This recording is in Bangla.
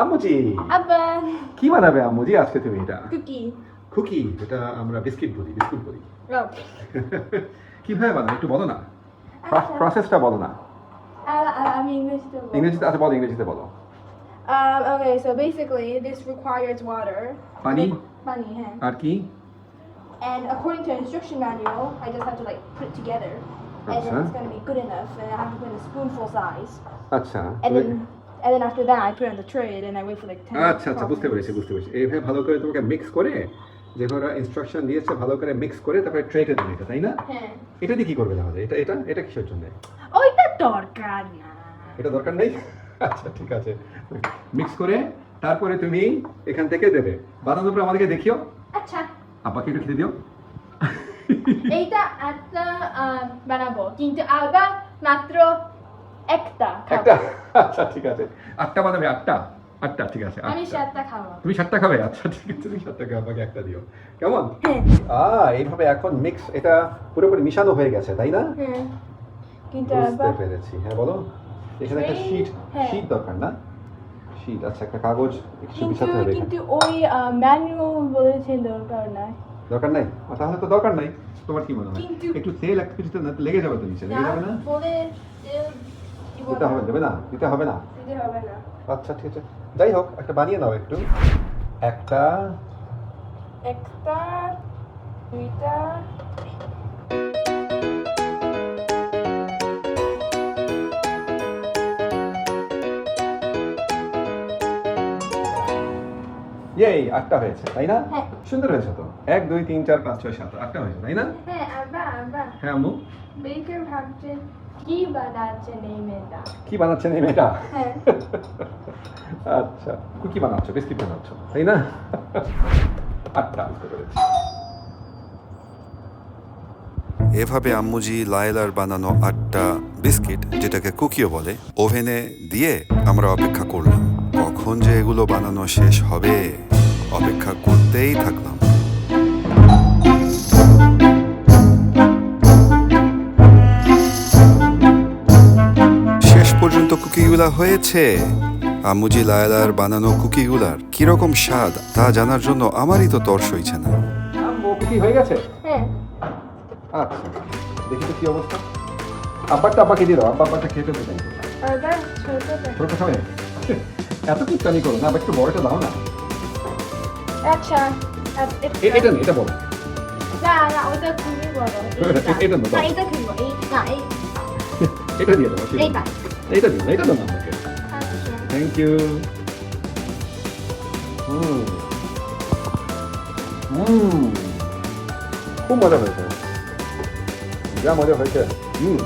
আম্মুজি আব্বা কি বানাবে আম্মুজি আজকে তুমি এটা কুকি কুকি এটা আমরা বিস্কিট বলি বিস্কুট বলি Oh. কিভাবে বানাবে একটু বলো না আচ্ছা। প্রসেসটা বলো না আমি ইংলিশ ইংরেজিতে আচ্ছা বলো ইংরেজিতে বলো Um, okay, so basically, this requires water. পানি Money, yeah. আর কি And according to instruction manual, I just have to like put it together, and then Acha. it's gonna be good enough. And I have to put in a spoonful size, আচ্ছা and then and then after that, I put it on the tray, and then I wait for like ten. আচ্ছা আচ্ছা বুঝতে পেরেছি বুঝতে পেরেছি। এইভাবে ভালো করে তোমাকে মিক্স করে যেভাবে ইনস্ট্রাকশন দিয়েছে ভালো করে মিক্স করে তারপরে ট্রেতে দিবে এটা তাই না? হ্যাঁ। এটা দিয়ে কি করবে তাহলে? এটা এটা এটা কিসের জন্য? ওইটা দরকার না। এটা দরকার নেই? আচ্ছা ঠিক আছে। মিক্স করে তারপরে তুমি এখান থেকে দেবে। বাদানোর পর আমাদেরকে দেখিও। আচ্ছা। আব্বাকে একটু খেতে দিও। এইটা একটা আহ, বানাবো। কিন্তু আবার মাত্র একটা একটা? আচ্ছা ঠিক আছে। আটটা বানাবে আটটা? আটটা ঠিক আছে আমি সাতটা খাব। তুমি সাতটা খাবে? আচ্ছা ঠিক আছে তুমি সাতটা খাবে আমাকে একটা দিও। কেমন? আ এইভাবে এখন মিক্স এটা পুরোপুরি মিশানো হয়ে গেছে তাই না? হ্যাঁ। কিন্তু বুঝতে পেরেছি। হ্যাঁ বলো। এখানে একটা Tray, শীট হ্যাঁ। শীট দরকার না? শীট আচ্ছা একটা কাগজ কিছু কিন্তু বিছাতে হবে কিন্তু ওই ম্যানুয়াল বলেছেন দরকার নাই। দরকার নাই? তাহলে তো দরকার নাই। তোমার কি মনে হয়? একটু তেল এক কিছুতে লেগে যাবে তো নিচে লেগে যাবে না? দিতে হবে দেবে না? দিতে হবে না? দিতে হবে না। আচ্ছা ঠিক আছে। যাই হোক একটা বানিয়ে নাও একটু। একটা একটা দুইটা। ইয়েই আটটা হয়েছে তাই না? হ্যাঁ। সুন্দর হয়েছে তো? এক দুই তিন চার পাঁচ ছয় সাত আটটা হয়েছে তাই না? হ্যাঁ হ্যাঁ আম্মু? বেকার ভাবছেন কি বানাচ্ছেন এই মেয়েটা কি বানাচ্ছেন এই মেয়েটা হ্যাঁ আচ্ছা কুকি বানাচ্ছ বিস্কিট বানাচ্ছ তাই না আটটা বুঝতে পেরেছি এভাবে আম্মুজি লায়লার বানানো আটটা বিস্কিট যেটাকে কুকিও বলে ওভেনে দিয়ে আমরা অপেক্ষা করলাম কখন যে এগুলো বানানো শেষ হবে অপেক্ষা করতেই থাকলাম কুকিগুলা হয়েছে। আম্মুজি লায়লার বানানো কুকিগুলার কীরকম স্বাদ তা জানার জন্য আমারই তো তর সইছে না। কুকি হয়ে গেছে? হ্যাঁ। আচ্ছা দেখি তো কি অবস্থা। আব্বারটা আব্বাকে দিয়ে দাও আব্বা খেতে দেবে ছোট এত করো না আবার একটু বড়টা দাও না। আচ্ছা এটা- এটা নেই এটা বলো। না না ওটা খুবই বড়। এইটা। এটা দাও। না এটা খুবই বড় এই না এই এটা দিয়ে দেবো এইটা এইটা দিও না, এটা দাও না আমাকে আচ্ছা থ্যাংক ইউ হুম হুম খুব মজা হয়েছে যা মজা হয়েছে হুম